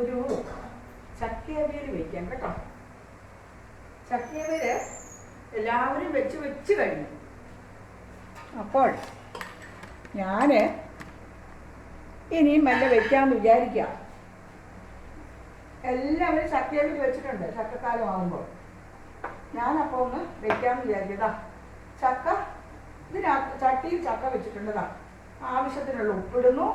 ഒരു ചക്കയവിയൽ വയ്ക്കാം കേട്ടോ. ചക്കയവിയൽ എല്ലാവരും വെച്ച് വെച്ച് കഴിഞ്ഞു. അപ്പോൾ ഞാൻ ഇനിയും മെല്ലെ വെക്കാന്ന് വിചാരിക്കാം. എല്ലാവരും ചക്കയവിൽ വെച്ചിട്ടുണ്ട് ചക്കക്കാലം ആകുമ്പോൾ ഞാനപ്പോൾ ഒന്ന് വെക്കാമെന്ന് വിചാരിക്കതാ ചക്ക ഇതിനകത്ത് ചട്ടിയിൽ ചക്ക വെച്ചിട്ടുണ്ടതാ ആവശ്യത്തിനുള്ള ഉപ്പിടുന്നു.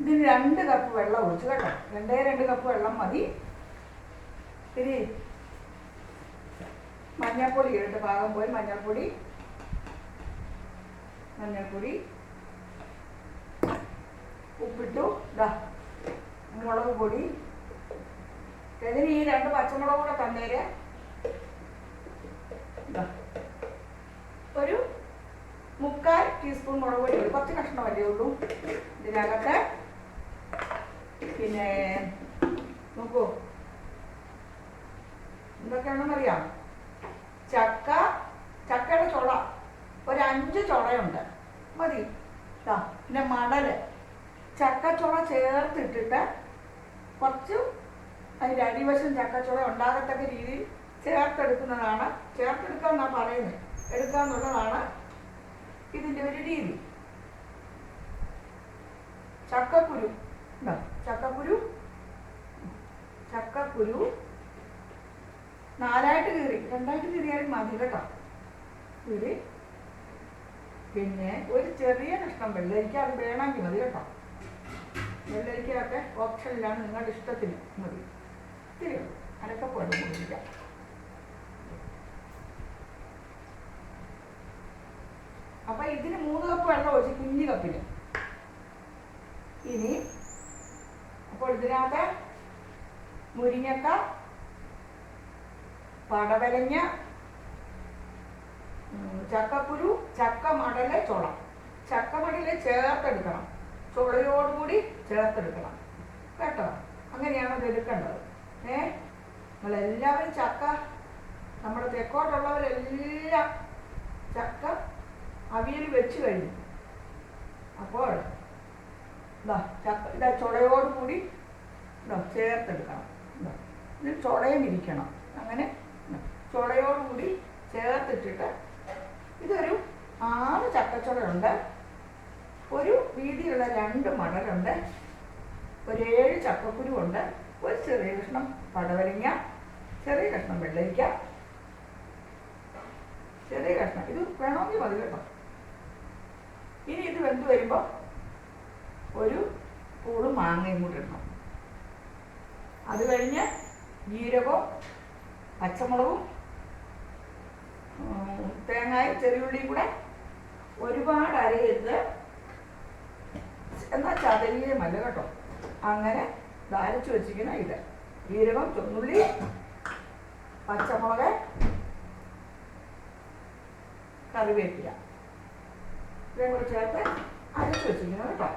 ഇതിന് രണ്ട് കപ്പ് വെള്ളം ഒഴിച്ചു കേട്ടോ. രണ്ടേ രണ്ട് കപ്പ് വെള്ളം മതി. ശരി മഞ്ഞൾപ്പൊടി ഇട്ട് പാകം പോയി. മഞ്ഞൾപ്പൊടി മഞ്ഞൾപ്പൊടി ഉപ്പിട്ടു. ഇതാ മുളക് പൊടി. ഇതിന് ഈ രണ്ട് പച്ചമുളക് കൂടെ തന്നേര്. ഒരു മുക്കാൽ ടീസ്പൂൺ മുളക് പൊടി. കുറച്ച് കഷ്ണമല്ലേ ഉള്ളൂ ഇതിനകത്ത്. പിന്നെ നോക്കൂ. എന്തൊക്കെയാണെന്നറിയാം? ചക്ക ചക്കയുടെ ചുള. ഒരു അഞ്ച് ചുളയുണ്ട്. മതി. പിന്നെ മടൽ ചക്കച്ചുള ചേർത്തിട്ടിട്ട് കുറച്ച് അതിന്റെ അടിവശം ചക്കച്ചുള ഉണ്ടാകത്തക്ക രീതിയിൽ ചേർത്തെടുക്കുന്നതാണ്. ചേർത്തെടുക്കുക എന്നാണ് പറയുന്നത് എടുക്കുക എന്നുള്ളതാണ് ഇതിന്റെ ഒരു രീതി. ചക്കക്കുരു. ചക്കക്കുരു? ചക്കക്കുരു. നാലായിട്ട് കീറി. രണ്ടായിട്ട് കീറിയാലും മതി കേട്ടോ. കീറി. പിന്നെ ഒരു ചെറിയ കഷ്ണം വെള്ളരിക്ക അത് വേണമെങ്കിൽ മതി കേട്ടോ. വെള്ളരിക്കയൊക്കെ ഓപ്ഷനിലാണ് നിങ്ങളുടെ ഇഷ്ടത്തിന് മതി. ഇത്തിരി അനക്കപ്പോഴും കൊടുക്കാം അപ്പൊ ഇതിന് മൂന്ന് കപ്പ് വെള്ളം ഒഴിച്ച് കുഞ്ഞു കപ്പിന്. ഇനി അപ്പോൾ ഇതിനകത്ത് മുരിങ്ങക്ക പടവലങ്ങ ഉം, ചക്കക്കുരു ചക്ക മടൽ ചുള. ചക്ക മടൽ ചേർത്തെടുക്കണം. ചുളയോടുകൂടി ചേർത്തെടുക്കണം. കേട്ടോ? അങ്ങനെയാണ് ഇത് എടുക്കേണ്ടത്. ഏ? നമ്മളെല്ലാവരും ചക്ക നമ്മുടെ തെക്കോട്ടുള്ളവരെല്ലാം ചക്ക അവിയൽ വെച്ച് കഴിഞ്ഞു. അപ്പോൾ ഇതാ ചക്ക ഇതാ ചുളയോടുകൂടി ഇതാ ചേർത്തെടുക്കണം. ഇതാ ഇത് ചുളയും ഇരിക്കണം അങ്ങനെ ചുടയോട് കൂടി ചേർത്തിട്ടിട്ട് ഇതൊരു ആറ് ചക്കച്ചുളയുണ്ട് ഒരു വീതിയുള്ള രണ്ട് മണലുണ്ട് ഒരു ഏഴ് ചക്കക്കുരുണ്ട് ഒരു ചെറിയ കഷ്ണം പടവലിങ്ങ ചെറിയ കഷ്ണം വെള്ളരിക്ക. ചെറിയ കഷ്ണം. ഇത് വേണമെങ്കിൽ മതി കേട്ടോ. ഇനി ഇത് വെന്ത് വരുമ്പോൾ ഒരു പൂൾ മാങ്ങയും കൂടി ഇടണം. അത് കഴിഞ്ഞ് ജീരകവും പച്ചമുളകും തേങ്ങായും ചെറിയുള്ളിയും കൂടെ ഒരുപാട് അരയരുത് എന്നാൽ ചതലിയുമല്ല കേട്ടോ. അങ്ങനെ ധാരിച്ചു വെച്ചിരിക്കുന്ന ഇത്. ജീരകം ചൊന്നുള്ളി പച്ചമുളക് കറിവേപ്പില. ഇത്രയും കൂടെ ചേർത്ത് അരച്ചു വെച്ചിരിക്കുന്നത് കേട്ടോ.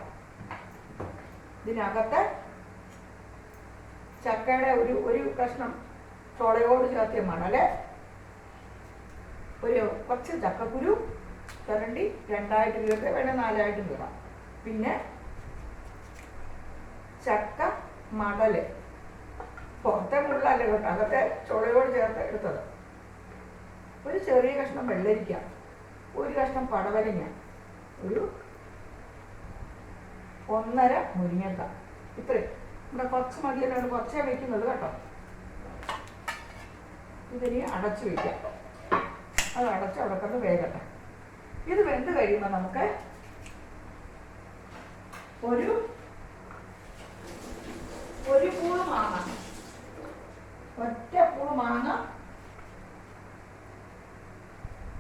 ഇതിനകത്ത് ചക്കയുടെ ഒരു ഒരു കഷ്ണം ചോളയോട് ചേർത്തിയ മണൽ ഒരു കുറച്ച് ചക്കക്കുരു തരണ്ടി രണ്ടായിട്ട് കീറത്തെ വേണേൽ നാലായിട്ട് വീഴാം പിന്നെ ചക്ക മടൽ. പുറത്തെ മുള്ളല്ല കേട്ടോ അകത്തെ ചുളയോട് ചേർത്ത് എടുത്തത്. ഒരു ചെറിയ കഷ്ണം വെള്ളരിക്ക ഒരു കഷ്ണം പടവലങ്ങ ഒരു ഒന്നര മുരിങ്ങക്ക. ഇത്രയും. ഇവിടെ കുറച്ച് മതിയല്ലാണ് കുറച്ചേ വയ്ക്കുന്നത് കേട്ടോ. ഇതിനി അടച്ചു വയ്ക്കാം. അത് അടച്ച് അടക്കുന്നത് വേഗട്ടെ ഇത് വെന്ത് കഴിയുമ്പോൾ നമുക്ക് ഒരു ഒരു പൂൾ മാങ്ങ. ഒറ്റ പൂൾ മാങ്ങ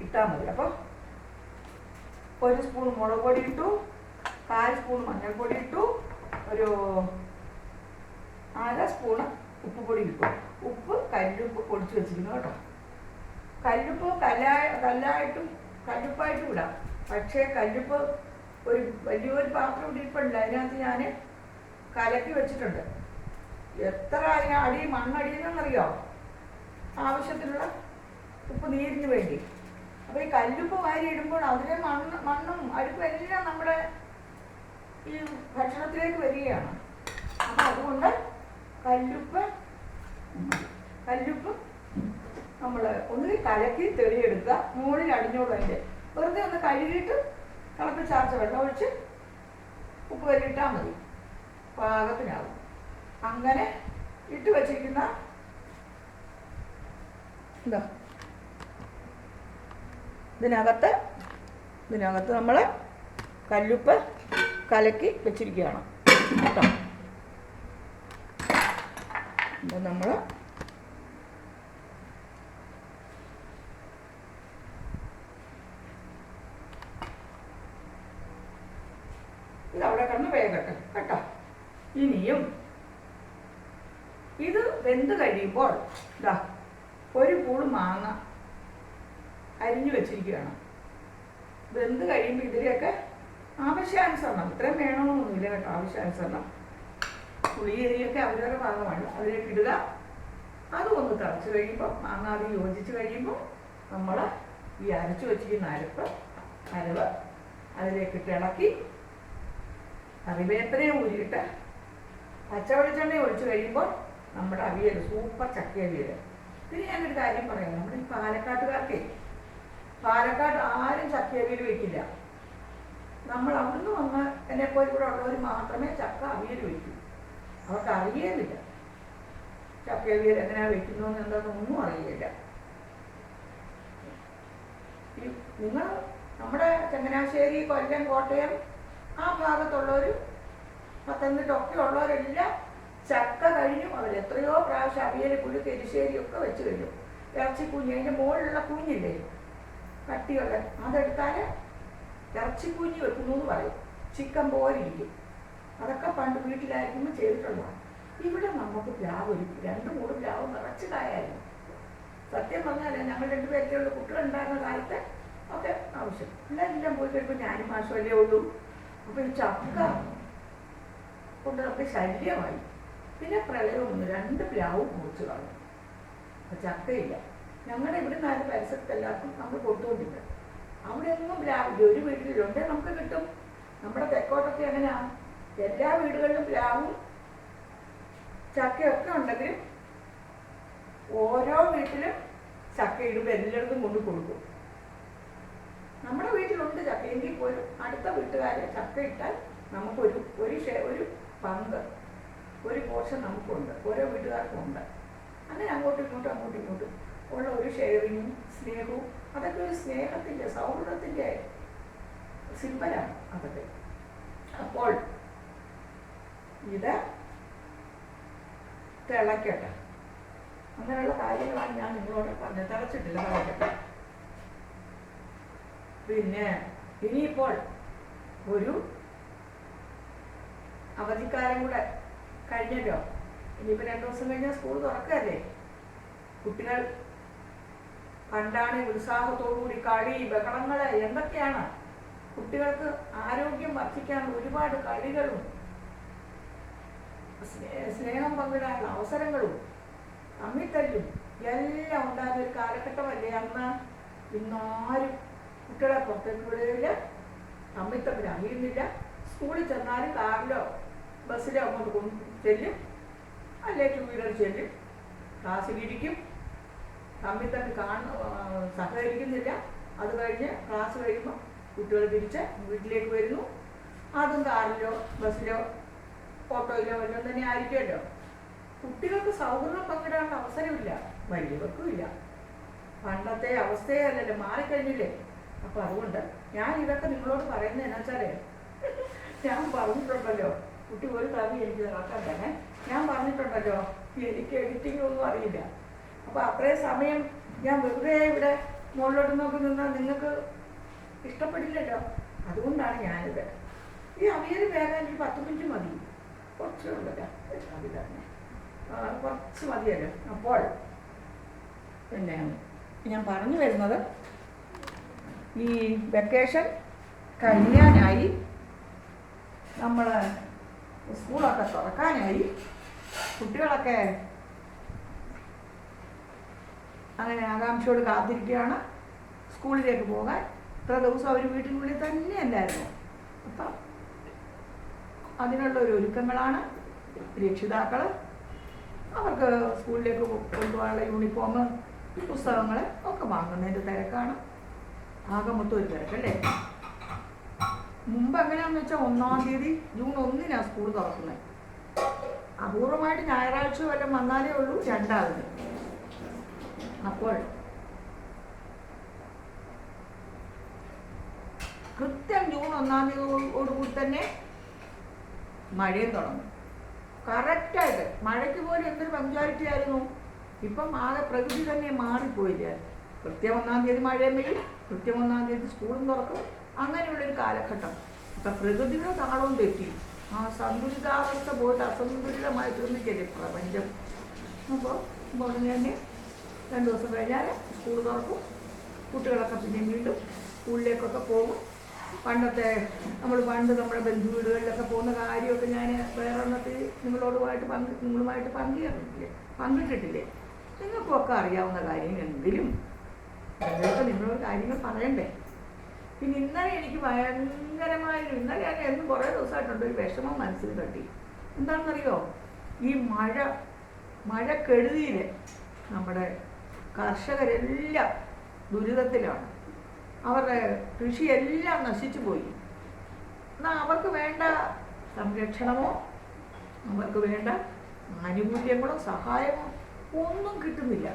ഇട്ടാൽ മതി. അപ്പം ഒരു സ്പൂൺ മുളക് പൊടി ഇട്ടു. കാൽ സ്പൂൺ മഞ്ഞൾപ്പൊടി ഇട്ടു. ഒരു അര സ്പൂൺ ഉപ്പ് പൊടി ഇട്ടു. ഉപ്പ് കല്ലുപ്പ് പൊടിച്ച് വെച്ചിരുന്നു കേട്ടോ. കല്ലുപ്പ് കല്ലായ കല്ലായിട്ടും കല്ലുപ്പായിട്ടും ഇടാം. പക്ഷേ കല്ലുപ്പ് ഒരു വലിയൊരു പാത്രം ഇരിപ്പുണ്ട്. അതിനകത്ത് ഞാൻ കലക്കി വെച്ചിട്ടുണ്ട്. എത്ര അടി മണ്ണടിയെന്നറിയോ ആവശ്യത്തിനുള്ള ഉപ്പ് നീരിന് വേണ്ടി. അപ്പോൾ ഈ കല്ലുപ്പ് വാരി ഇടുമ്പോൾ അതിലെ മണ്ണ് മണ്ണും അഴുക്കും എല്ലാം നമ്മുടെ ഭക്ഷണത്തിലേക്ക് വരികയാണ്. അപ്പം അതുകൊണ്ട് കല്ലുപ്പ് കല്ലുപ്പ് നമ്മൾ ഒന്നുകിൽ കലക്കി തെളിയെടുക്കുക മുകളിൽ അടിഞ്ഞോളൂ അതിന്റെ വെറുതെ ഒന്ന് കഴുകിയിട്ട് ചാർച്ച വെള്ളം ഒഴിച്ച് ഉപ്പ് വരിട്ടാൽ മതി. പാകത്തിനാകും അങ്ങനെ ഇട്ട് വച്ചിരിക്കുന്ന എന്താ ഇതിനകത്ത് ഇതിനകത്ത് നമ്മൾ കല്ലുപ്പ് കലക്കി വെച്ചിരിക്കുകയാണ്. കേട്ടോ? അപ്പം നമ്മൾ അവിടെ കിടന്ന് വേഗട്ടെ കേട്ടോ? ഇനിയും ഇത് വെന്ത് കഴിയുമ്പോൾ ഇതാ ഒരു പൂൾ മാങ്ങ അരിഞ്ഞു വെച്ചിരിക്കുകയാണ്. വെന്ത് കഴിയുമ്പോൾ ഇതിലേക്ക് ആവശ്യാനുസരണം. ഇത്രയും വേണമെന്നൊന്നുമില്ല കേട്ടോ ആവശ്യാനുസരണം. പുളിയരിയൊക്കെ അവരവരുടെ ഭാഗമാണ്. അതിലേക്ക് ഇടുക. അതും ഒന്ന് തിളച്ച് കഴിയുമ്പോൾ മാങ്ങാതി യോജിച്ച് കഴിയുമ്പോൾ നമ്മൾ ഈ അരച്ചു വെച്ചിരിക്കുന്ന അരപ്പ് അരവ് അതിലേക്ക് ഇട്ട് ഇളക്കി കറിവേപ്പിലയും ഊരിയിട്ട് പച്ച ഒഴിച്ചു ഒഴിച്ച് കഴിയുമ്പോൾ നമ്മുടെ അവിയൽ സൂപ്പർ ചക്ക അവിയൽ. പിന്നെ ഞാനൊരു കാര്യം പറയാം. നമ്മുടെ ഈ പാലക്കാട്ടുകാർക്കേ പാലക്കാട് ആരും ചക്ക അവിയൽ വെക്കില്ല. നമ്മൾ അവിടുന്ന് വന്ന് പോലെ ഇവിടെ ഉള്ളവർ മാത്രമേ ചക്ക അവിയൽ വയ്ക്കൂ അവർക്ക് അറിയേമില്ല ചക്ക അവിയൽ എങ്ങനെയാണ് വെക്കുന്നു എന്താണെന്നൊന്നും അറിയില്ല ഈ നിങ്ങൾ നമ്മുടെ ചങ്ങനാശ്ശേരി കൊല്ലം കോട്ടയം ആ ഭാഗത്തുള്ളവർ പത്തനംതിട്ട ഒക്കെ ഉള്ളവരെല്ലാം ചക്ക കഴിഞ്ഞു. അവർ എത്രയോ പ്രാവശ്യം അവിയൽ പുഴു എരിശ്ശേരി ഒക്കെ വെച്ച് കഴിഞ്ഞു. ഇറച്ചി കുഞ്ഞ് അതിന്റെ മുകളിലുള്ള കുഞ്ഞില്ലേ? കട്ടിയുള്ള. അതെടുത്താൽ ഇറച്ചിക്കുഞ്ഞി വെക്കുന്നു എന്ന് പറയും. ചിക്കൻ പോലെ ഇരിക്കും. അതൊക്കെ പണ്ട് വീട്ടിലായിരിക്കുമ്പോൾ ചെയ്തിട്ടുള്ളതാണ് ഇവിടെ നമുക്ക് പ്ലാവ് ഒരു രണ്ട് മൂന്ന് പ്ലാവ് നിറച്ച് കായായിരുന്നു. സത്യം പറഞ്ഞാൽ ഞങ്ങൾ രണ്ടുപേരത്തെ ഉള്ള. കുട്ടികളുണ്ടായിരുന്ന കാലത്ത് ഒക്കെ ആവശ്യം. എല്ലാം പോയി കഴിയുമ്പോൾ ഞാനും മാഷമല്ലേ ഉള്ളൂ. അപ്പോൾ ഈ ചക്ക കൊണ്ട് നമുക്ക് ശല്യമായി പിന്നെ പ്രളയം ഒന്ന് രണ്ട് പ്ലാവും മുറിച്ച് കളഞ്ഞു. അപ്പം ചക്കയില്ല. ഞങ്ങളുടെ ഇവിടെ നാല് പരിസരത്ത് എല്ലാവർക്കും നമ്മൾ കൊടുത്തുകൊണ്ടില്ല അവിടെ ഒന്നും പ്ലാവില്ല ഒരു വീട്ടിലുണ്ട് നമുക്ക് കിട്ടും. നമ്മുടെ തെക്കോട്ടൊക്കെ എങ്ങനെയാ? എല്ലാ വീടുകളിലും പ്ലാവും ചക്കയൊക്കെ ഉണ്ടെങ്കിൽ ഓരോ വീട്ടിലും ചക്ക എല്ലായിടത്തും കൊണ്ട് കൊടുക്കും. നമ്മുടെ വീട്ടിലുണ്ട് ചക്ക. എങ്കിൽ പോലും അടുത്ത വീട്ടുകാരെ ചക്ക ഇട്ടാൽ നമുക്കൊരു ഒരു ഒരു പങ്ക് ഒരു പോർഷൻ നമുക്കുണ്ട്. ഓരോ വീട്ടുകാർക്കും ഉണ്ട്. അങ്ങനെ അങ്ങോട്ടും ഇങ്ങോട്ടും അങ്ങോട്ടും ഇങ്ങോട്ടും. ഉള്ള ഒരു ഷെയറിങ്ങും സ്നേഹവും അതൊക്കെ ഒരു സ്നേഹത്തിന്റെ സൗഹൃദത്തിന്റെ സിമ്പലാണ് അതൊക്കെ. അപ്പോൾ ഇത് തിളക്കട്ടെ. അങ്ങനെയുള്ള കാര്യങ്ങളാണ് ഞാൻ നിങ്ങളോട് പറഞ്ഞത്. തിളച്ചിട്ടില്ല തിളക്കട്ടെ. പിന്നെ ഇനിയിപ്പോൾ ഒരു അവധിക്കാലം കൂടെ കഴിഞ്ഞല്ലോ. ഇനിയിപ്പോൾ രണ്ടു ദിവസം കഴിഞ്ഞാൽ സ്കൂൾ തുറക്കല്ലേ കുട്ടികൾ പണ്ടാണ് ഉത്സാഹത്തോടുകൂടി കളി ബഹളങ്ങൾ എന്തൊക്കെയാണ്? കുട്ടികൾക്ക് ആരോഗ്യം വർദ്ധിക്കാൻ ഒരുപാട് കളികളും സ്നേ- സ്നേഹം പങ്കിടാനുള്ള അവസരങ്ങളും തമ്മിത്തല്ലും എല്ലാം ഉണ്ടാകുന്ന ഒരു കാലഘട്ടമല്ലേ അന്ന്? ഇന്നാരും കുട്ടികളെ പുറത്തേക്ക് വിടുകയില്ല തമ്മിൽ തമ്മിൽ അറിയുന്നില്ല സ്കൂളിൽ ചെന്നാലും കാറിലോ ബസ്സിലോ അങ്ങോട്ട് കൊണ്ട് ചെല്ലും. അല്ലെ ടു വീലർ ചെല്ലും. ക്ലാസ്സിലിരിക്കും. തമ്മിൽ തമ്മിൽ കാണുന്നു സഹകരിക്കുന്നില്ല. അത് കഴിഞ്ഞ് ക്ലാസ് കഴിയുമ്പോൾ കുട്ടികൾ തിരിച്ച് വീട്ടിലേക്ക് വരുന്നു. അതും കാറിലോ ബസ്സിലോ ഓട്ടോയിലോ വല്ലതും തന്നെ ആയിരിക്കുമല്ലോ. കുട്ടികൾക്ക് സൗഹൃദം പങ്കിടാനുള്ള അവസരമില്ല വലിയവർക്കും ഇല്ല പണ്ടത്തെ അവസ്ഥയെ അല്ലല്ലോ മാറിക്കഴിഞ്ഞില്ലേ? അപ്പോൾ അതുകൊണ്ട് ഞാൻ ഇതൊക്കെ നിങ്ങളോട് പറയുന്നത് എന്നാ വെച്ചാലേ ഞാൻ പറഞ്ഞിട്ടുണ്ടല്ലോ കുട്ടി ഒരു കവി എനിക്ക് നടക്കാൻ തന്നെ. ഞാൻ പറഞ്ഞിട്ടുണ്ടല്ലോ എനിക്ക് എഡിറ്റിംഗ് ഒന്നും അറിയില്ല. അപ്പോൾ അത്രയും സമയം ഞാൻ വെറുതെ ഇവിടെ മുകളിലോട്ട് നോക്കി നിന്നാൽ നിങ്ങൾക്ക് ഇഷ്ടപ്പെടില്ലല്ലോ? അതുകൊണ്ടാണ് ഞാനിത്. ഈ അവിയൽ വേഗം എനിക്ക് പത്ത് മിനിറ്റ് മതി. കുറച്ചേ ഉള്ളല്ലോ കുറച്ച് മതിയല്ലോ. അപ്പോൾ പിന്നെ ഞാൻ പറഞ്ഞു വരുന്നത് ഈ വെക്കേഷൻ കഴിയാനായി നമ്മൾ സ്കൂളൊക്കെ തുറക്കാനായി കുട്ടികളൊക്കെ അങ്ങനെ ആകാംക്ഷയോട് കാത്തിരിക്കുകയാണ്. സ്കൂളിലേക്ക് പോകാൻ. ഇത്ര ദിവസം അവർ വീട്ടിനുള്ളിൽ തന്നെ അല്ലായിരുന്നു. അപ്പം അതിനുള്ള ഒരു ഒരുക്കങ്ങളാണ്. രക്ഷിതാക്കൾ അവർക്ക് സ്കൂളിലേക്ക് കൊണ്ടുപോകാനുള്ള യൂണിഫോം പുസ്തകങ്ങൾ ഒക്കെ വാങ്ങുന്നതിന്റെ തിരക്കാണ്. ആകെ മൊത്തം ഒരു തിരക്കല്ലേ? മുമ്പ് എങ്ങനെയാണെന്ന് വെച്ചാൽ ഒന്നാം തീയതി ജൂൺ ഒന്നിനാണ് സ്കൂൾ തുറക്കുന്നത് അപൂർവമായിട്ട് ഞായറാഴ്ച വല്ലതും വന്നാലേ ഉള്ളൂ രണ്ടാമത്. അപ്പോൾ കൃത്യം ജൂൺ ഒന്നാം തീയതിയോടുകൂടി തന്നെ മഴയും തുടങ്ങും. കറക്റ്റായിട്ട് മഴയ്ക്ക് പോലും എന്തൊരു പങ്ക്ച്വാലിറ്റി ആയിരുന്നു. ഇപ്പം ആകെ പ്രകൃതി തന്നെ മാറിപ്പോയില്ല? കൃത്യം ഒന്നാം തീയതി മഴയും പെയ്യും കൃത്യം ഒന്നാം തീയതി സ്കൂളും തുറക്കും. അങ്ങനെയുള്ളൊരു കാലഘട്ടം. ഇപ്പം പ്രകൃതിയുടെ താളവും തെറ്റി. ആ സന്തുലിതാവസ്ഥ പോയിട്ട് അസന്തുലിതമായി തീർന്നിട്ടില്ലേ പ്രപഞ്ചം. അപ്പോൾ ഉടനെ തന്നെ രണ്ട് ദിവസം കഴിഞ്ഞാൽ സ്കൂൾ തുറക്കും. കുട്ടികളൊക്കെ പിന്നെ വീണ്ടും സ്കൂളിലേക്കൊക്കെ പോകും. പണ്ടത്തെ നമ്മൾ പണ്ട് നമ്മുടെ ബന്ധു വീടുകളിലൊക്കെ പോകുന്ന കാര്യമൊക്കെ ഞാൻ വേറെ ഒന്നത്തിൽ നിങ്ങളോടുമായിട്ട് പങ്ക് നിങ്ങളുമായിട്ട് പങ്കിട്ടിട്ടില്ലേ? പങ്കിട്ടിട്ടില്ലേ? നിങ്ങൾക്കൊക്കെ അറിയാവുന്ന കാര്യങ്ങളെങ്കിലും നിങ്ങൾക്ക് നിങ്ങളോട് കാര്യങ്ങൾ പറയണ്ടേ? പിന്നെ ഇന്നലെ എനിക്ക് ഭയങ്കരമായൊരു ഇന്നലെ ഞാൻ എന്നും കുറേ ദിവസമായിട്ടുണ്ട്. ഒരു വിഷമം മനസ്സിൽ തട്ടി. എന്താണെന്നറിയോ? ഈ മഴ മഴ മഴക്കെടുതിയിൽ നമ്മുടെ കർഷകരെല്ലാം ദുരിതത്തിലാണ്. അവരുടെ കൃഷിയെല്ലാം നശിച്ചു പോയി. എന്നാൽ അവർക്ക് വേണ്ട സംരക്ഷണമോ? അവർക്ക് വേണ്ട ആനുകൂല്യങ്ങളോ സഹായമോ ഒന്നും കിട്ടുന്നില്ല.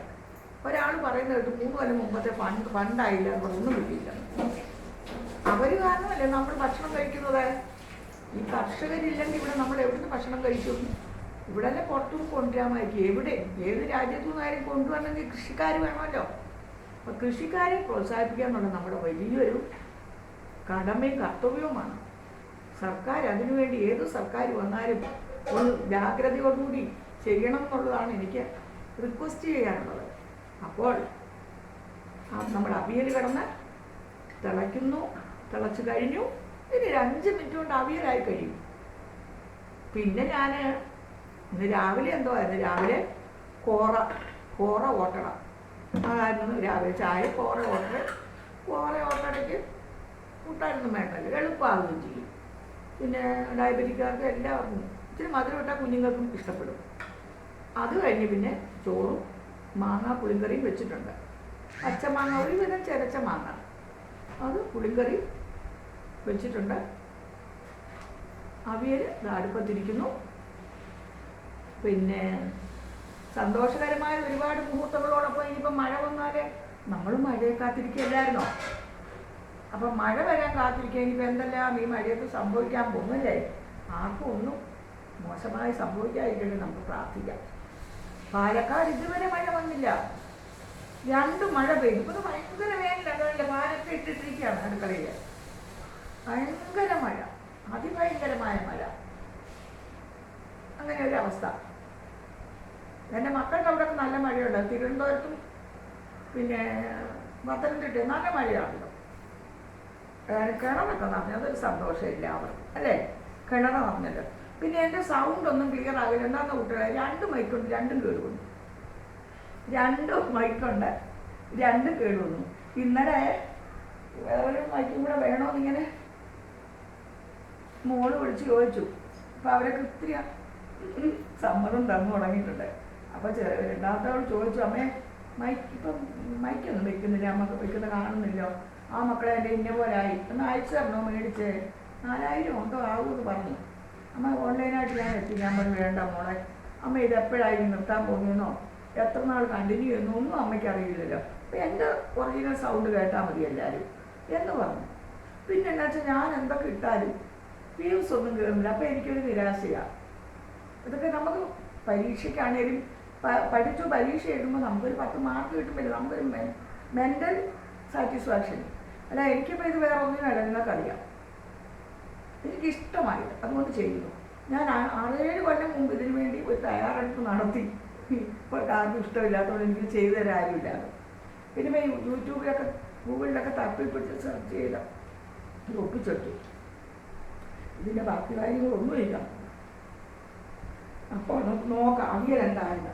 ഒരാൾ പറയുന്ന കേട്ട് മൂന്ന് കൊല്ലം മുമ്പത്തെ ഫണ്ട് ഫണ്ടായില്ല ഒന്നും കിട്ടിയില്ല. അവർ കാരണമല്ലേ നമ്മൾ ഭക്ഷണം കഴിക്കുന്നത്? ഈ കർഷകരില്ലെങ്കിൽ ഇവിടെ നമ്മൾ എവിടുന്ന് ഭക്ഷണം കഴിക്കും? ഇവിടെ അല്ലേ പുറത്തുനിന്ന് കൊണ്ടുവരാമായിരിക്കും എവിടെ? ഏത് രാജ്യത്തു നിന്നായാലും കൊണ്ടുവരണമെങ്കിൽ കൃഷിക്കാർ വേണമല്ലോ. അപ്പൊ കൃഷിക്കാരെ പ്രോത്സാഹിപ്പിക്കുക എന്നുള്ളത് നമ്മുടെ വലിയൊരു കടമയും കർത്തവ്യവുമാണ്. സർക്കാർ അതിനുവേണ്ടി ഏത് സർക്കാർ വന്നാലും ഒരു ജാഗ്രതയോടുകൂടി ചെയ്യണം എന്നുള്ളതാണ് എനിക്ക് റിക്വസ്റ്റ് ചെയ്യാനുള്ളത്. അപ്പോൾ ആ നമ്മുടെ അവിയൽ കിടന്ന് തിളയ്ക്കുന്നു. തിളച്ച് കഴിഞ്ഞു. ഇനി ഒരു അഞ്ച് മിനിറ്റ് കൊണ്ട് അവിയലായി കഴിയും. പിന്നെ ഞാൻ ഇന്ന് രാവിലെ എന്തോ ആയിരുന്നു? രാവിലെ കോറ കോറ ഓട്ടണം. അതായിരുന്നു രാവിലെ ചായ കോറ ഓട്ടട കോറ ഓട്ടടയ്ക്ക് കൂട്ടാനൊന്നും വേണ്ടല്ലോ. എളുപ്പമാകുകയും ചെയ്യും. പിന്നെ ഡയബറ്റിക്കാർക്ക് എല്ലാവർക്കും ഇച്ചിരി മധുരം ഇട്ടാൽ കുഞ്ഞുങ്ങൾക്കും ഇഷ്ടപ്പെടും. അത് കഴിഞ്ഞ് പിന്നെ ചോറും മാങ്ങ പുളിങ്കറിയും വെച്ചിട്ടുണ്ട്. പച്ചമാങ്ങ ഒരു വിധം ചിരച്ച മാങ്ങ. അത് പുളിങ്കറി വെച്ചിട്ടുണ്ട്. അവിയൽ അടുപ്പത്തിരിക്കുന്നു. പിന്നെ സന്തോഷകരമായ ഒരുപാട് മുഹൂർത്തങ്ങളോടൊപ്പം ഇനിയിപ്പം മഴ വന്നാൽ നമ്മൾ മഴയെ കാത്തിരിക്കുകയല്ലായിരുന്നോ? അപ്പം മഴ വരാൻ കാത്തിരിക്കുക. ഇനിയിപ്പോൾ എന്തെല്ലാം ഈ മഴയത്ത് സംഭവിക്കാൻ പോകുന്നില്ലേ? ആർക്കും ഒന്നും മോശമായി സംഭവിക്കാതിരിക്കട്ടെ നമുക്ക് പ്രാർത്ഥിക്കാം. പാലക്കാട് ഇതുവരെ മഴ വന്നില്ല. രണ്ട് മഴ പെയ്തു. ഇപ്പൊ ഭയങ്കര വേനലല്ല പാലൊക്കെ ഇട്ടിട്ടിരിക്കുകയാണ് അടുക്കളയിൽ ഭയങ്കര മഴ. അതിഭയങ്കരമായ മഴ. അങ്ങനെ ഒരു അവസ്ഥ എന്റെ മക്കളുടെ അവിടെയൊക്കെ നല്ല മഴയുണ്ട്. തിരുവനന്തപുരത്തും പിന്നെ പത്തനംതിട്ട നല്ല മഴയാണല്ലോ. കിണറൊക്കെ നിറഞ്ഞു. അതൊരു സന്തോഷമില്ല അവർക്ക് അല്ലേ? കിണർ നിറഞ്ഞല്ലോ. പിന്നെ എന്റെ സൗണ്ട് ഒന്നും ക്ലിയർ ആകില്ല. എന്താന്ന് കുട്ടികളെ? രണ്ട് മൈക്കുണ്ട് രണ്ടും കേടുവന്നു രണ്ട് മൈക്കുണ്ട് രണ്ടും കേടുവന്നു ഇന്നലെ ഒരു മൈക്കും കൂടെ വേണമെന്നിങ്ങനെ മോൾ വിളിച്ച് ചോദിച്ചു. അപ്പം അവരൊക്കെ ഒത്തിരി സമ്മതം തന്നു തുടങ്ങിയിട്ടുണ്ട്. അപ്പോൾ രണ്ടാമത്തോട് ചോദിച്ചു അമ്മേ മൈക്ക് ഇപ്പം മൈക്കൊന്നും വെക്കുന്നില്ല അമ്മയ്ക്ക് വെക്കുന്ന കാണുന്നില്ലോ. ആ മക്കളെ എന്റെ ഇന്ന പോലെ ആയി. ഒന്ന് അയച്ചു തരണോ മേടിച്ച്? നാലായിരം ഉണ്ടോ? ആവുമെന്ന് പറഞ്ഞു. അമ്മ ഓൺലൈനായിട്ട് ഞാൻ എത്തി. ഞാൻ പറഞ്ഞു വേണ്ട മോളെ. അമ്മ ഇത് എപ്പോഴായി നിർത്താൻ പോകുന്നോ എത്ര നാൾ കണ്ടിന്യൂ ചെയ്യുന്നു? ഒന്നും അമ്മയ്ക്ക് അറിയില്ലല്ലോ. അപ്പം എന്റെ ഒറിജിനൽ സൗണ്ട് കേട്ടാൽ മതി എല്ലാവരും. എന്ന് പറഞ്ഞു. പിന്നെ എന്താ വെച്ചാൽ ഞാൻ എന്തൊക്കെ ഇട്ടാലും വ്യൂസ് ഒന്നും കയറുന്നില്ല അപ്പം എനിക്കൊരു നിരാശയാണ് ഇതൊക്കെ നമുക്ക് പരീക്ഷയ്ക്കാണേലും പഠിച്ചു പരീക്ഷ എഴുതുമ്പോൾ നമുക്കൊരു പത്ത് മാർക്ക് കിട്ടുമ്പോൾ നമുക്കൊരു മെന്റൽ സാറ്റിസ്ഫാക്ഷൻ അല്ല എനിക്കിപ്പോൾ ഇത് വേറെ ഒന്നിനല്ല നിങ്ങൾക്കറിയാം എനിക്കിഷ്ടമായി അതുകൊണ്ട് ചെയ്യുന്നു. ഞാൻ ആറേഴ് കൊല്ലം മുമ്പ് ഇതിനു വേണ്ടി ഒരു തയ്യാറെടുപ്പ് നടത്തി. ഇപ്പോൾ ആർക്കും ഇഷ്ടമില്ലാത്തതുകൊണ്ട് എനിക്ക് ചെയ്തു തരാൻ ആരുമില്ലാതെ പിന്നെ യൂട്യൂബിലൊക്കെ ഗൂഗിളിലൊക്കെ തപ്പിപ്പിടിച്ച് സെർച്ച് ചെയ്ത ഇത് ഒപ്പിച്ചെടുത്തു. ഇതിന്റെ ബാക്കി കാര്യങ്ങളൊന്നുമില്ല. അപ്പോൾ നോക്കാം. അവിയൽ എന്താണെന്ന്.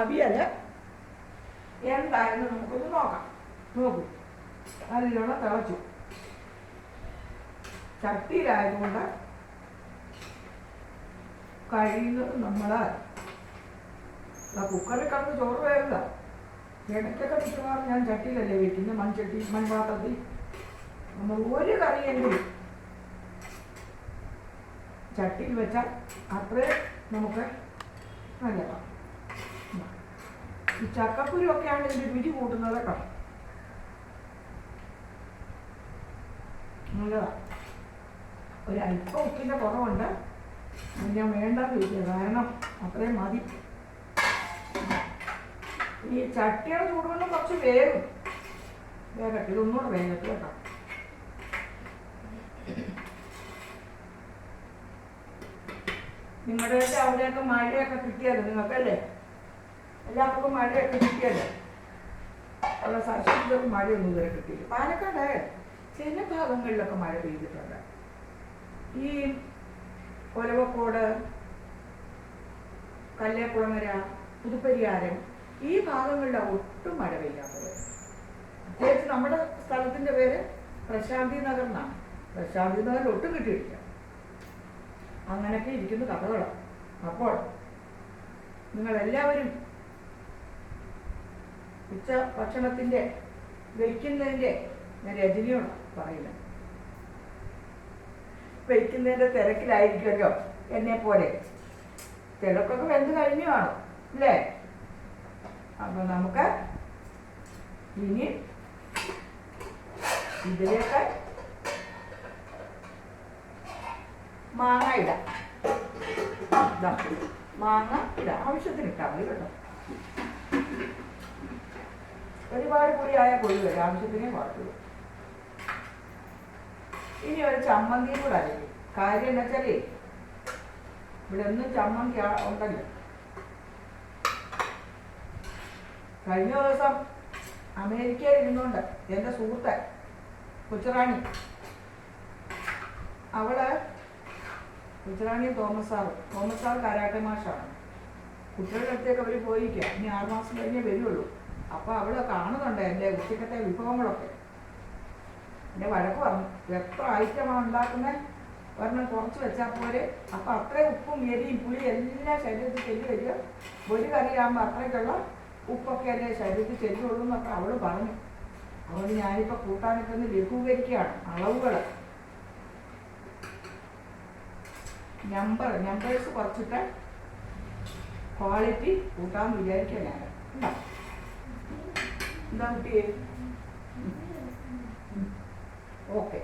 അവിയൽ എന്തായിരുന്നു? നമുക്കൊന്ന് നോക്കാം. നോക്കൂ. നല്ലോണം തിളച്ചു. ചട്ടിയിലായതുകൊണ്ട് കഴിയുന്നത് നമ്മൾ കുക്കറിൽ കിടന്ന് ചോറ് വേണ്ട ഇടയ്ക്കൊക്കെ മിക്കവാറും ഞാൻ ചട്ടിയിലല്ലേ വെക്കുന്നത് മൺചട്ടി മൺപാത്രത്തിൽ. നമ്മൾ ഒരു കറിയെങ്കിലും ചട്ടിയിൽ വെച്ചാൽ അത്രയും നമുക്ക് നല്ലതാണ് ഈ ചക്കക്കുരു ഒക്കെയാണ് ഇതിന്റെ രുചി കൂട്ടുന്നത് കേട്ടോ. നല്ലതാണ് ഒരല്പം ഉപ്പിന്റെ കുറവുണ്ട്. ഞാൻ വേണ്ടെന്ന് ചോദിക്കുക കാരണം അത്രയും മതി. ഈ ചട്ടിയുടെ ചൂടുകൊണ്ട് കുറച്ച് വേഗം വേഗട്ടെ ഇതൊന്നുകൂടെ വേഗത്തിൽ കേട്ടോ. നിങ്ങളുടെയൊക്കെ അവിടെയൊക്കെ മഴയൊക്കെ കിട്ടിയല്ലോ നിങ്ങൾക്കല്ലേ എല്ലാവർക്കും മഴയൊക്കെ കിട്ടിയല്ലോ. അവിടെ സശക്തർക്ക് മഴയൊന്നും ഇതുവരെ കിട്ടിയില്ല. പാലക്കാട് ചില ഭാഗങ്ങളിലൊക്കെ മഴ പെയ്തിട്ടുണ്ട്. ഈ ഒലവക്കോട് കല്ലേക്കുളങ്ങര പുതുപ്പരിയാരം ഈ ഭാഗങ്ങളിലാണ് ഒട്ടും മഴ പെയ്യാത്തത് പ്രത്യേകിച്ച് നമ്മുടെ സ്ഥലത്തിന്റെ പേര് പ്രശാന്തി നഗർ എന്നാണ്. പ്രശാന്തി നഗറിൽ ഒട്ടും കിട്ടിയിട്ടില്ല. അങ്ങനെയൊക്കെ ഇരിക്കുന്ന കഥകളാണ് അപ്പോൾ നിങ്ങളെല്ലാവരും ഉച്ച ഭക്ഷണത്തിന്റെ വയ്ക്കുന്നതിന്റെ ഞാൻ പറയുന്നത്. വയ്ക്കുന്നതിന്റെ തിരക്കിലായിരിക്കുമല്ലോ എന്നെ പോലെ. ചിലർക്കൊക്കെ വെന്ത് കഴിഞ്ഞു കാണും അല്ലേ? അപ്പോൾ നമുക്ക് ഇനി ഇതിലേക്ക് മാങ്ങ ഇടാം. മാങ്ങ ഇടാം. ആവശ്യത്തിന് ഇട്ടാൽ മതി കേട്ടോ. ഒരുപാട് പൊടിയായ പൊടി വരും. ആവശ്യത്തിനേ പാടുള്ളൂ ഇനി ഒരു ചമ്മന്തിയും കൂടെ അരയ്ക്കും കാര്യം എന്താ വെച്ചാലേ ഇവിടെ ഒന്നും ചമ്മന്തി ഉണ്ടല്ലോ. കഴിഞ്ഞ ദിവസം അമേരിക്കയിൽ ഇരുന്നുകൊണ്ട് എന്റെ സുഹൃത്ത് കൊച്ചുറാണി. അവൾ Kochurani Thomas sir. Thomas sir karate മാഷാണ്. കുട്ടികളുടെ അടുത്തേക്ക് അവർ പോയിരിക്കുക ഇനി ആറുമാസം കഴിഞ്ഞേ വരുള്ളൂ. അപ്പോൾ അവൾ കാണുന്നുണ്ട് എന്റെ ഉച്ചക്കത്തെ വിഭവങ്ങളൊക്കെ. എന്നെ വഴക്ക് പറഞ്ഞു. എത്ര ഐറ്റമാണ് ഉണ്ടാക്കുന്നത് ഒരെണ്ണം കുറച്ച് വെച്ചാൽ പോരെ. അപ്പം അത്രയും ഉപ്പും എരിയും പുളി എല്ലാം ശരീരത്തിൽ ചെല്ലി വരിക. ഒരു കറിയാകുമ്പോൾ അത്രയ്ക്കുള്ള ഉപ്പൊക്കെ അല്ലേ ശരീരത്തിൽ ചെല്ലുള്ളൂ എന്നൊക്കെ അവൾ പറഞ്ഞു. അതുകൊണ്ട് ഞാനിപ്പോൾ കൂട്ടാനൊക്കെ ഒന്ന് ലഘൂകരിക്കുകയാണ് അളവുകൾ നമ്പർ നമ്പേഴ്സ് കുറച്ചിട്ട് ക്വാളിറ്റി കൂട്ടാമെന്ന് വിചാരിക്കുക ഞാൻ എന്താ കുട്ടിയെ? ഓക്കെ.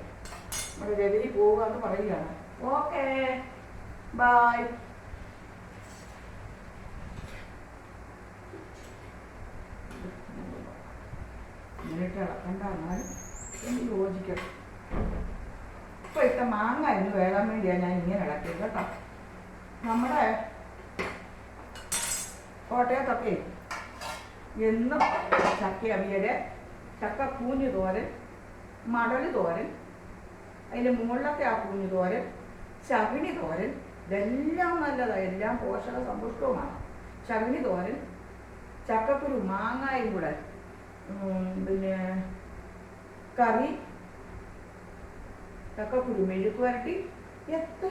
നമ്മുടെ രവി പോവുക എന്ന് പറയുകയാണ്. ഓക്കെ. ബൈ ഇങ്ങനെയിട്ട് ഇളക്കണ്ട എന്നാലും എനിക്ക് യോജിക്കണം. ഇപ്പൊ ഇട്ട മാങ്ങ ഇന്ന് വേകാൻ വേണ്ടിയാണ് ഞാൻ ഇങ്ങനെ ഇളക്കിയത് കേട്ടോ. നമ്മുടെ കോട്ടയത്തൊക്കെ എന്നും ചക്ക അവിയൽ ചക്ക കൂഞ്ഞു തോരൻ മടൽ തോരൻ അതിന്റെ മുകളിലത്തെ ആ കുഞ്ഞു തോരൻ ചകിണി തോരൻ ഇതെല്ലാം നല്ലതാണ് എല്ലാം പോഷക സമ്പുഷ്ടവുമാണ്. ചകിണി തോരൻ ചക്കക്കുരു മാങ്ങായും കൂടെ പിന്നെ കറി ചക്കക്കുരു മെഴുക്ക് വരട്ടി. എത്ര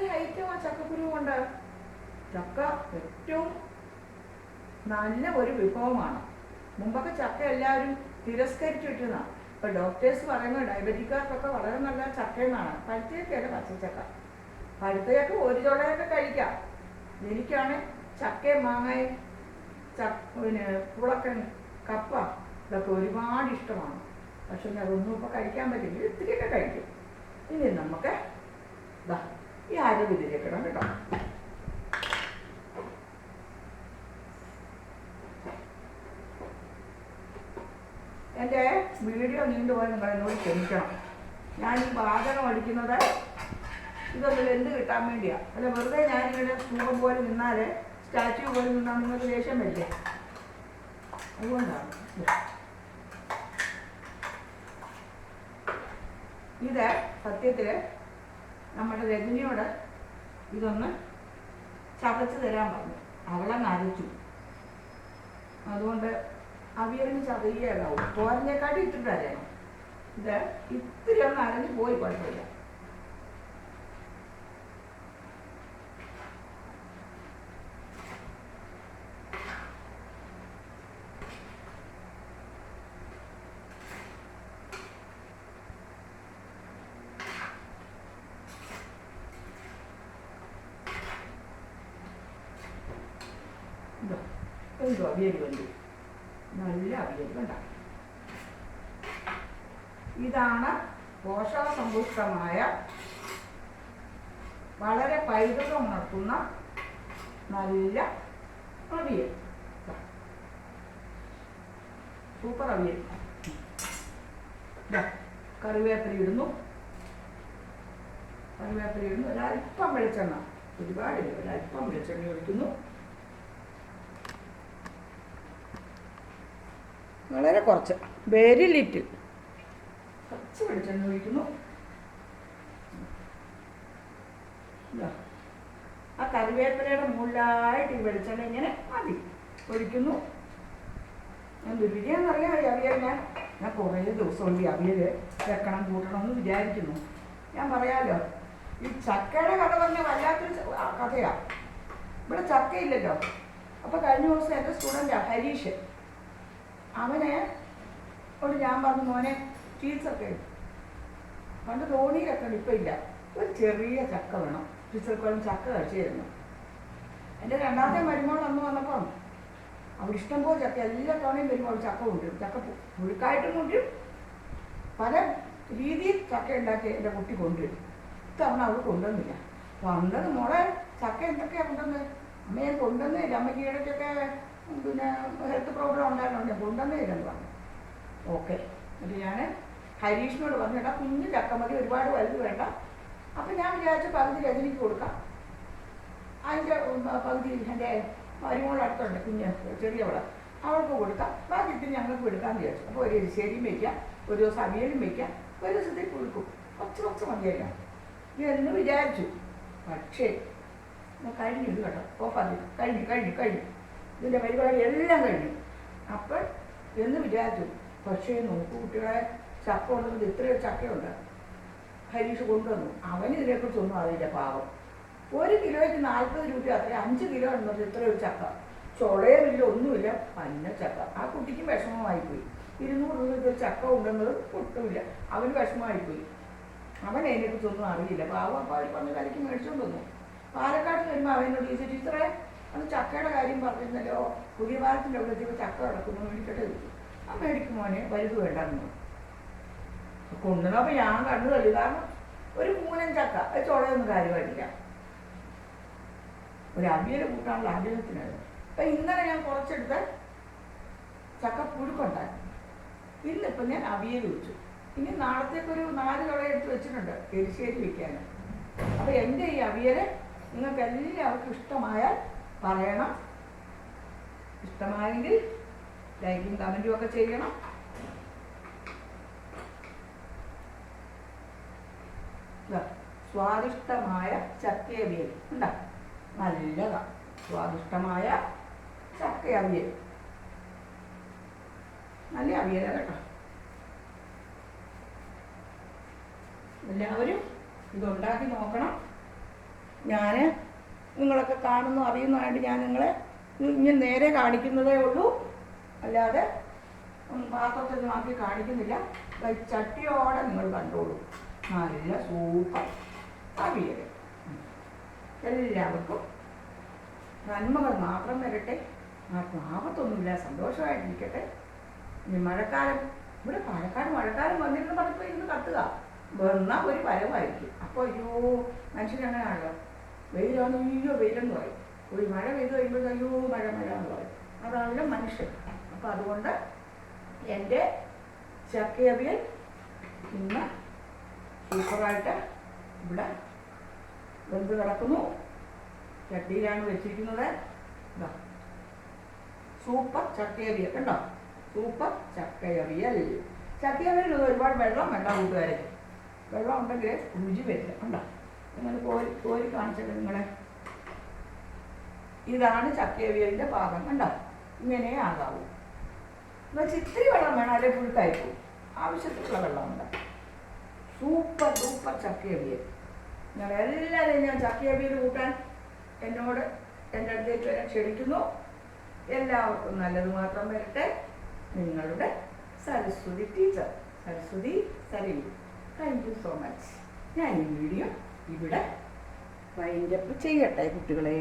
ആ ചക്കക്കുരു കൊണ്ട്? ചക്ക ഏറ്റവും നല്ല ഒരു വിഭവമാണ്. മുമ്പൊക്കെ ചക്ക എല്ലാവരും തിരസ്കരിച്ചിട്ടുന്നതാണ് ഇപ്പൊ ഡോക്ടേഴ്സ് പറയുന്നത് ഡയബറ്റിക്കാർക്കൊക്കെ വളരെ നല്ല ചക്ക എന്നാണ് പഴുത്തയൊക്കെയല്ല പച്ചച്ചക്ക? പഴുത്തയൊക്കെ ഒരു ചുളയൊക്കെ കഴിക്കാം. എനിക്കാണ് ചക്കയും മാങ്ങയും ചക്ക പിന്നെ പുളക്കൻ കപ്പ ഇതൊക്കെ ഒരുപാട് ഇഷ്ടമാണ്. പക്ഷെ അതൊന്നും ഇപ്പോൾ കഴിക്കാൻ പറ്റില്ല. ഇത്തിരിയൊക്കെ കഴിക്കും. ഇനി നമുക്ക് ഈ അരവ് ഇതിലേക്ക് ഇടാം കേട്ടോ എന്റെ വീഡിയോ നീണ്ടുപോയി നിങ്ങൾ എന്നോട് ക്ഷമിക്കണം. ഞാൻ ഈ പാചകം അടിക്കുന്നത് ഇതൊന്ന് വെന്ത് കിട്ടാൻ വേണ്ടിയാണ് അല്ല വെറുതെ ഞാൻ ഇവിടെ സ്തൂപം പോലെ നിന്നാൽ സ്റ്റാച്യു പോലെ നിന്നാൽ നിങ്ങൾക്ക് ദേഷ്യം വരില്ല? അതുകൊണ്ടാണ്. ഇത് സത്യത്തിൽ നമ്മുടെ രജനിയോട് ഇതൊന്ന് ചതച്ച് തരാൻ പറഞ്ഞു. അവളെ നരച്ചു അതുകൊണ്ട് അവിയലിന് ചതയ്യാകാവും തോരഞ്ഞേക്കാട്ടി ഇട്ടിട്ട് അരയണം ഇത് ഇത്തിരി ഒന്ന് അരഞ്ഞ് പോയി കുഴപ്പമില്ല ഇതാ, എന്തോ അവിയൽ വേണ്ടി നല്ല അവിയൽ വേണ്ട ഇതാണ് പോഷകസമ്പുഷ്ടമായ വളരെ പൈതൃകം ഉണർത്തുന്ന നല്ല അവിയൽ സൂപ്പർ അവിയൽ കറിവേപ്പില ഇടുന്നു. കറിവേപ്പില ഇടുന്നു. ഒരല്പം വെളിച്ചെണ്ണ. ഒരുപാടില്ല ഒരല്പം വെളിച്ചെണ്ണ ഒഴിക്കുന്നു. വളരെ കുറച്ച്. വെരി ലിറ്റിൽ കുറച്ച് വെളിച്ചെണ്ണ ഒഴിക്കുന്നു ഇതാ. ആ കറിവേപ്പിലയുടെ മുകളിലായിട്ട് ഈ വെളിച്ചെണ്ണ ഇങ്ങനെ മതി. ഒഴിക്കുന്നു. ഞാൻ രുചിയാന്ന് അറിയാം ഈ അവിയൽ ഞാൻ ഞാൻ കുറേ ദിവസമുണ്ട് ഈ അവിയൽ വെക്കണം കൂട്ടണം എന്ന് വിചാരിക്കുന്നു. ഞാൻ പറയാലോ ഈ ചക്കയുടെ കഥ പറഞ്ഞ വല്ലാത്തൊരു കഥയാണ് ഇവിടെ ചക്കയില്ലല്ലോ. അപ്പോൾ കഴിഞ്ഞ ദിവസം എന്റെ സ്റ്റുഡന്റാണ് ഹരീഷ് അവനെ കൊണ്ട് ഞാൻ പറഞ്ഞു മോനെ ടീച്ചർക്ക് പണ്ട് തോണിയിലൊക്കെ ഇപ്പം ഇല്ല. ഒരു ചെറിയ ചക്ക വേണം. ടീച്ചർക്കോളം ചക്ക കഴിച്ചു തരുന്നു എന്റെ രണ്ടാമത്തെ മരുമോൾ അന്ന് വന്നപ്പം അവിടെ ഇഷ്ടംപോലെ ചക്ക എല്ലാ തവണയും വരുമ്പോൾ ചക്ക കൊണ്ടുവരും. ചക്ക പുഴുക്കായിട്ടും കൊണ്ടുവരും. പല രീതിയിൽ ചക്ക ഉണ്ടാക്കി എന്റെ കുട്ടി കൊണ്ടുവരും. ഇത്തവണ അവൾ കൊണ്ടുവന്നില്ല. വന്നത് മോളെ ചക്ക എന്തൊക്കെയാണ് കൊണ്ടുവന്നത്? അമ്മയെ കൊണ്ടുവന്നില്ല അമ്മയ്ക്ക് ഇടയ്ക്കൊക്കെ പിന്നെ ഹെൽത്ത് പ്രോബ്ലം ഉണ്ടായിരുന്നു. ഞാൻ കൊണ്ടുവന്നില്ലെന്ന് പറഞ്ഞു. ഓക്കെ എന്നിട്ട് ഞാൻ ഹരീഷിനോട് പറഞ്ഞു എടാ കുഞ്ഞ് ചക്ക മതി ഒരുപാട് വലുത് വേണ്ട. അപ്പം ഞാൻ വിചാരിച്ച പകുതി രജനിക്ക് കൊടുക്കാം. അതിന്റെ പകുതി എന്റെ മരുമോൾ അടുത്തുണ്ട് കുഞ്ഞ് ചെറിയവൾ. അവൾക്ക് കൊടുക്കാം. ബാക്കി ഇത്തിരി ഞങ്ങൾക്ക് എടുക്കാമെന്ന് വിചാരിച്ചു. അപ്പോൾ ഒരു എരിശ്ശേരിയും വയ്ക്കാം ഒരു ദിവസം അവിയലും വയ്ക്കാം ഒരു ദിവസത്തിൽ കൊടുക്കും. കുറച്ച് കുറച്ച് ഇനി എന്ന് വിചാരിച്ചു. പക്ഷേ കഴിഞ്ഞു ഇത് കേട്ടോ. ഓഫാക്കി കഴിഞ്ഞു കഴിഞ്ഞു കഴിഞ്ഞു. ഇതിന്റെ പരിപാടി എല്ലാം കഴിഞ്ഞു. അപ്പോൾ എന്ന് വിചാരിച്ചു. പക്ഷേ നോക്കൂ കുട്ടികളെ ചക്ക ഉണ്ടെങ്കിൽ ഇത്രയോ ചക്കയുണ്ട്. ഹരീഷ് കൊണ്ടുവന്നു. അവന് ഇതിനെക്കുറിച്ച് ഒന്നും അറിയില്ല പാവം. ഒരു കിലോയ്ക്ക് നാൽപ്പത് രൂപ അത്ര അഞ്ച് കിലോ ഉണ്ടെന്ന് ഇത്ര ഒരു ചക്ക. ചുളയുമില്ല ഒന്നുമില്ല പന്ന ചക്ക. ആ കുട്ടിക്ക് വിഷമമായിപ്പോയി. ഇരുന്നൂറ് രൂപ ഒരു ചക്ക ഉണ്ടെന്നത് ഒട്ടുമില്ല. അവന് വിഷമമായിപ്പോയി. അവൻ അതിനെക്കുറിച്ചൊന്നും അറിയില്ല. പാവം അപ്പോൾ അവർ പറഞ്ഞ കലയ്ക്ക് മേടിച്ചുകൊണ്ട് വന്നു. പാലക്കാട് വരുമ്പോൾ അവനോട് ചോദിച്ചു ടീച്ചറെ അത് ചക്കയുടെ കാര്യം പറഞ്ഞിരുന്നല്ലോ. പുതിയ പാലത്തിന്റെ അവിടെ ചക്ക കിടക്കുന്നു മേടിക്കട്ടെ ആ മേടിക്കും മോനെ വലുത് വേണ്ടെന്ന് കൊണ്ടുവന്നപ്പോൾ ഞാൻ കണ്ടു തള്ളി. കാരണം ഒരു മൂന്നൻ ചക്ക അത് ചുളയൊന്നും കാര്യമായിട്ടില്ല. ഒരു അവിയൽ കൂട്ടാനുള്ള ആഗ്രഹത്തിനായിരുന്നു അപ്പം ഇന്നലെ ഞാൻ കുറച്ചെടുത്ത് ചക്ക പുഴുക്കുണ്ടായിരുന്നു. ഇന്നിപ്പം ഞാൻ അവിയൽ വെച്ചു. ഇനി നാളത്തേക്കൊരു നാല് കള എടുത്ത് വെച്ചിട്ടുണ്ട് എരിശ്ശേരി വെക്കാൻ അപ്പോൾ എന്റെ ഈ അവിയൽ നിങ്ങൾക്ക് എല്ലാവർക്കും ഇഷ്ടമായാൽ പറയണം. ഇഷ്ടമായെങ്കിൽ ലൈക്കും കമന്റും ഒക്കെ ചെയ്യണം. സ്വാദിഷ്ടമായ ചക്കയവിയൽ. ഉണ്ടാ നല്ലതാ. സ്വാദിഷ്ടമായ ചക്കയവിയൽ. നല്ല അവിയൽ കേട്ടോ. എല്ലാവരും ഇതുണ്ടാക്കി നോക്കണം. ഞാൻ നിങ്ങളൊക്കെ കാണുന്നു അറിയുന്നതായിട്ട് ഞാൻ നിങ്ങളെ ഇങ്ങനെ നേരെ കാണിക്കുന്നതേ ഉള്ളൂ. അല്ലാതെ പാത്രത്തിൽ മാറ്റി കാണിക്കുന്നില്ല. ചട്ടിയോടെ നിങ്ങൾ കണ്ടോളൂ. നല്ല സൂപ്പർ. അവിയൽ എല്ലാവർക്കും നന്മകൾ മാത്രം വരട്ടെ. ആർക്കും ആപത്തൊന്നുമില്ല സന്തോഷമായിട്ടിരിക്കട്ടെ. ഇനി മഴക്കാലം ഇവിടെ പാലക്കാട് മഴക്കാലം വന്നിരുന്ന് പറഞ്ഞപ്പോൾ ഇരുന്ന് കത്തുക. വന്നാൽ ഒരു വരവായിരിക്കും അപ്പോൾ അയ്യോ മനുഷ്യരങ്ങനെയാണല്ലോ വെയിലാണ് അയ്യോ വെയിലെന്ന് പറയും. ഒരു മഴ പെയ്ത് കഴിയുമ്പോൾ അയ്യോ മഴ മഴ എന്ന് പറയും. അതാണല്ലോ മനുഷ്യൻ. അപ്പോൾ അതുകൊണ്ട് എന്റെ ചക്കയവിയൽ ഇന്ന് സൂപ്പറായിട്ട് ഇവിടെ വെന്ത് കിടക്കുന്നു. ചട്ടിയിലാണ് വെച്ചിരിക്കുന്നത്. ഇതാ സൂപ്പർ ചക്കയവിയൽ കണ്ടോ? സൂപ്പർ ചക്കയവിയൽ ചക്കയവിയൽ ഒരുപാട് വെള്ളം വേണ്ട കൂട്ടുകാരെ. വെള്ളം ഉണ്ടെങ്കിൽ രുചി വരില്ല കണ്ടോ? നിങ്ങൾ കോരി കോരി കാണിച്ചത് നിങ്ങളെ. ഇതാണ് ചക്കയവിയലിന്റെ പാകം കണ്ടോ? ഇങ്ങനെ ആകാവൂ. എന്നുവെച്ചാൽ ഇത്തിരി വെള്ളം വേണം അല്ലെങ്കിൽ പുഴുക്കായി പോകും ആവശ്യത്തിനുള്ള വെള്ളമുണ്ട് സൂപ്പർ സൂപ്പർ ചക്കയവിയൽ നിങ്ങൾ എല്ലാവരെയും ഞാൻ ചക്കയവിയൽ കൂട്ടാൻ എന്നോട് എന്റെ അടുത്തേക്ക് വരാൻ ക്ഷണിക്കുന്നു. എല്ലാവർക്കും നല്ലത് മാത്രം വരട്ടെ. നിങ്ങളുടെ സരസ്വതി ടീച്ചർ സരസ്വതി സരി താങ്ക് യു സോ മച്ച് ഞാൻ ഈ വീഡിയോ ഇവിടെ വൈൻഡപ്പ് ചെയ്യട്ടെ കുട്ടികളെ.